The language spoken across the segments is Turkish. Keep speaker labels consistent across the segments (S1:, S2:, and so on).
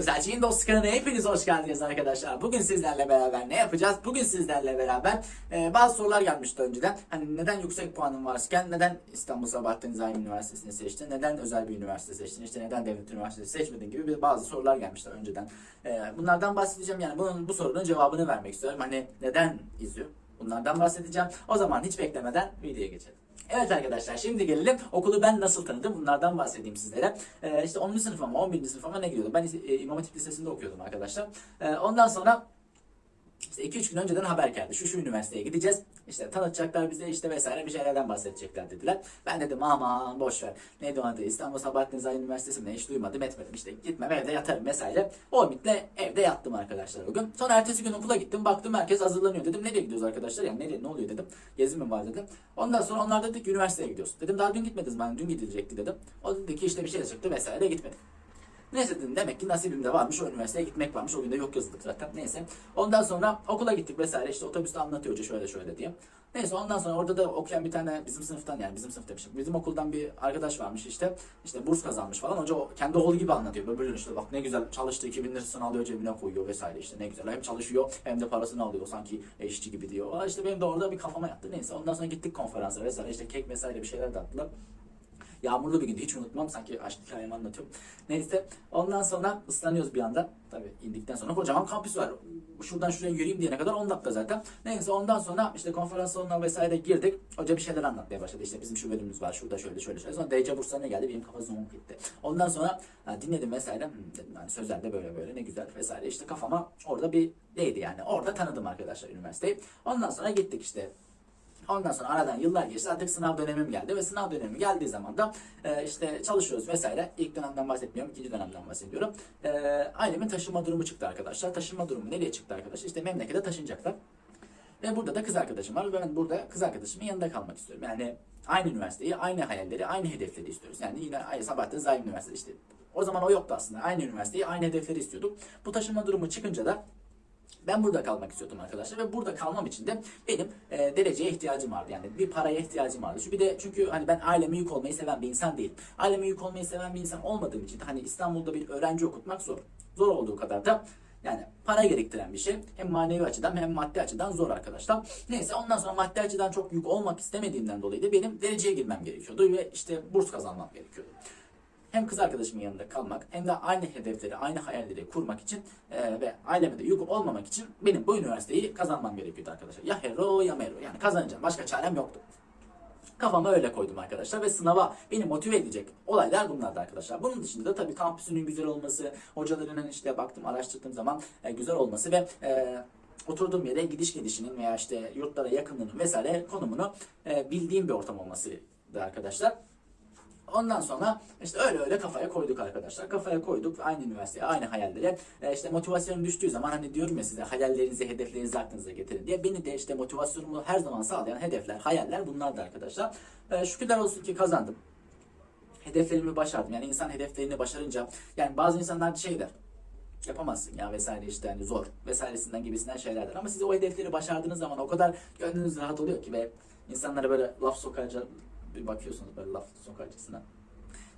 S1: Sözelciğin Dost kanalına hepiniz hoş geldiniz arkadaşlar. Bugün sizlerle beraber ne yapacağız? Bugün sizlerle beraber e, bazı sorular gelmişti önceden. Hani neden yüksek puanın varken neden İstanbul Sabahattin Zaim Üniversitesi'ni seçtin? Neden özel bir üniversite seçtin? İşte neden devlet üniversitesi seçmedin gibi bir bazı sorular gelmişler önceden. E, bunlardan bahsedeceğim yani bunun, bu sorunun cevabını vermek istiyorum. Hani neden izliyor? Bunlardan bahsedeceğim. O zaman hiç beklemeden videoya geçelim. Evet arkadaşlar şimdi gelelim okulu ben nasıl tanıdım bunlardan bahsedeyim sizlere. Ee, işte 10. sınıf ama 11. sınıf ama ne gidiyordum? Ben e, İmam Hatip Lisesi'nde okuyordum arkadaşlar. Ee, ondan sonra işte 2-3 gün önceden haber geldi. Şu şu üniversiteye gideceğiz. İşte tanıtacaklar bize işte vesaire bir şeylerden bahsedecekler dediler. Ben dedim aman boş ver. Neydi o adı? İstanbul Sabahattin Zaim Üniversitesi mi? Hiç duymadım etmedim. İşte gitmem evde yatarım vesaire. O ümitle evde yattım arkadaşlar o gün. Sonra ertesi gün okula gittim. Baktım herkes hazırlanıyor. Dedim nereye gidiyoruz arkadaşlar? Yani nereye ne oluyor dedim. Gezi mi var dedim. Ondan sonra onlar dedi ki üniversiteye gidiyoruz. Dedim daha dün gitmediniz ben dün gidilecekti dedim. O dedi ki işte bir şey çıktı vesaire gitmedim. Neyse dedim demek ki nasibimde varmış o üniversiteye gitmek varmış. O gün de yok yazıldık zaten. Neyse. Ondan sonra okula gittik vesaire işte otobüste anlatıyor hoca şöyle şöyle diye. Neyse ondan sonra orada da okuyan bir tane bizim sınıftan yani bizim sınıf demişim. Bizim okuldan bir arkadaş varmış işte. işte burs kazanmış falan. Hoca kendi oğlu gibi anlatıyor. Böyle böyle işte bak ne güzel çalıştı 2000 lirasını alıyor cebine koyuyor vesaire işte ne güzel. Hem çalışıyor hem de parasını alıyor sanki işçi gibi diyor. Aa işte benim de orada bir kafama yattı. Neyse ondan sonra gittik konferansa vesaire işte kek vesaire bir şeyler dağıttılar. Yağmurlu bir gündü hiç unutmam sanki aşk hikayemi anlatıyorum. Neyse ondan sonra ıslanıyoruz bir anda. Tabii indikten sonra kocaman kampüs var. Şuradan şuraya yürüyeyim diyene kadar 10 dakika zaten. Neyse ondan sonra işte konferans salonuna vesaire girdik. Hoca bir şeyler anlatmaya başladı. İşte bizim şu bölümümüz var şurada şöyle şöyle şöyle. Sonra DC burslarına geldi benim kafa zoom gitti. Ondan sonra ha, dinledim vesaire. Hı, dedim yani sözelde böyle böyle ne güzel vesaire. İşte kafama orada bir değdi yani. Orada tanıdım arkadaşlar üniversiteyi. Ondan sonra gittik işte Ondan sonra aradan yıllar geçti artık sınav dönemim geldi ve sınav dönemi geldiği zaman da e, işte çalışıyoruz vesaire. İlk dönemden bahsetmiyorum, ikinci dönemden bahsediyorum. E, ailemin taşınma durumu çıktı arkadaşlar. Taşınma durumu nereye çıktı arkadaşlar? İşte memlekete taşınacaklar. Ve burada da kız arkadaşım var ve ben burada kız arkadaşımın yanında kalmak istiyorum. Yani aynı üniversiteyi, aynı hayalleri, aynı hedefleri istiyoruz. Yani yine aynı Sabahattin Zaim Üniversitesi işte. O zaman o yoktu aslında. Aynı üniversiteyi, aynı hedefleri istiyorduk. Bu taşınma durumu çıkınca da ben burada kalmak istiyordum arkadaşlar ve burada kalmam için de benim e, dereceye ihtiyacım vardı. Yani bir paraya ihtiyacım vardı. Şu bir de çünkü hani ben aileme yük olmayı seven bir insan değilim. Aileme yük olmayı seven bir insan olmadığım için hani İstanbul'da bir öğrenci okutmak zor. Zor olduğu kadar da yani para gerektiren bir şey. Hem manevi açıdan hem maddi açıdan zor arkadaşlar. Neyse ondan sonra maddi açıdan çok yük olmak istemediğimden dolayı da benim dereceye girmem gerekiyordu ve işte burs kazanmam gerekiyordu hem kız arkadaşımın yanında kalmak hem de aynı hedefleri, aynı hayalleri kurmak için e, ve aileme de yük olmamak için benim bu üniversiteyi kazanmam gerekiyordu arkadaşlar. Ya hero ya mero yani kazanacağım. Başka çarem yoktu. Kafama öyle koydum arkadaşlar ve sınava beni motive edecek olaylar bunlardı arkadaşlar. Bunun dışında da tabii kampüsünün güzel olması, hocalarının işte baktım araştırdığım zaman e, güzel olması ve e, oturduğum yere gidiş gelişinin veya işte yurtlara yakınlığının vesaire konumunu e, bildiğim bir ortam olmasıydı arkadaşlar. Ondan sonra işte öyle öyle kafaya koyduk arkadaşlar. Kafaya koyduk aynı üniversiteye, aynı hayallere. E işte motivasyonum düştüğü zaman hani diyorum ya size hayallerinizi, hedeflerinizi aklınıza getirin diye. Beni de işte motivasyonumu her zaman sağlayan hedefler, hayaller bunlardı arkadaşlar. E, şükürler olsun ki kazandım. Hedeflerimi başardım. Yani insan hedeflerini başarınca yani bazı insanlar şey der yapamazsın ya vesaire işte hani zor vesairesinden gibisinden şeylerdir. Ama siz o hedefleri başardığınız zaman o kadar gönlünüz rahat oluyor ki ve insanlara böyle laf sokarca bir bakıyorsunuz böyle laf sokarcasına.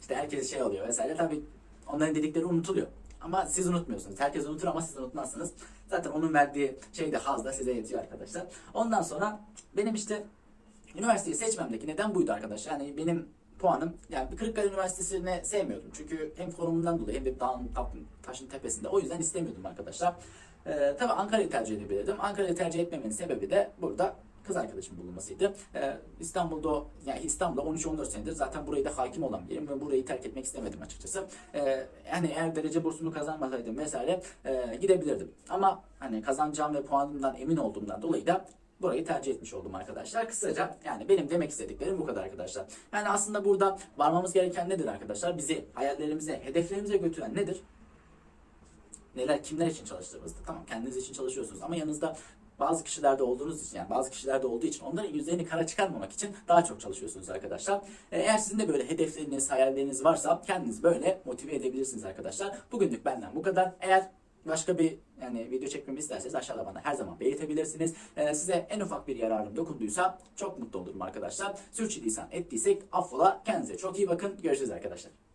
S1: İşte herkes şey oluyor vesaire. Tabii onların dedikleri unutuluyor. Ama siz unutmuyorsunuz. Herkes unutur ama siz unutmazsınız. Zaten onun verdiği şey de haz da size yetiyor arkadaşlar. Ondan sonra benim işte üniversiteyi seçmemdeki neden buydu arkadaşlar. Yani benim puanım yani Kırıkkale Üniversitesi'ni sevmiyordum. Çünkü hem konumundan dolayı hem de dağın taşın tepesinde. O yüzden istemiyordum arkadaşlar. Ee, tabii Ankara'yı tercih edebilirdim. Ankara'yı tercih etmemenin sebebi de burada kız arkadaşım bulunmasıydı. Ee, İstanbul'da yani İstanbul'da 13-14 senedir zaten burayı da hakim olan biriyim ve burayı terk etmek istemedim açıkçası. Ee, yani eğer derece bursunu kazanmasaydım vesaire e, gidebilirdim. Ama hani kazanacağım ve puanımdan emin olduğumdan dolayı da burayı tercih etmiş oldum arkadaşlar. Kısaca yani benim demek istediklerim bu kadar arkadaşlar. Yani aslında burada varmamız gereken nedir arkadaşlar? Bizi hayallerimize, hedeflerimize götüren nedir? Neler, kimler için çalıştığımızda. Tamam kendiniz için çalışıyorsunuz ama yanınızda bazı kişilerde olduğunuz için yani bazı kişilerde olduğu için onların yüzlerini kara çıkarmamak için daha çok çalışıyorsunuz arkadaşlar. Ee, eğer sizin de böyle hedefleriniz, hayalleriniz varsa kendiniz böyle motive edebilirsiniz arkadaşlar. Bugünlük benden bu kadar. Eğer başka bir yani video çekmemi isterseniz aşağıda bana her zaman belirtebilirsiniz. Ee, size en ufak bir yararım dokunduysa çok mutlu olurum arkadaşlar. Sürçülisan ettiysek affola. Kendinize çok iyi bakın. Görüşürüz arkadaşlar.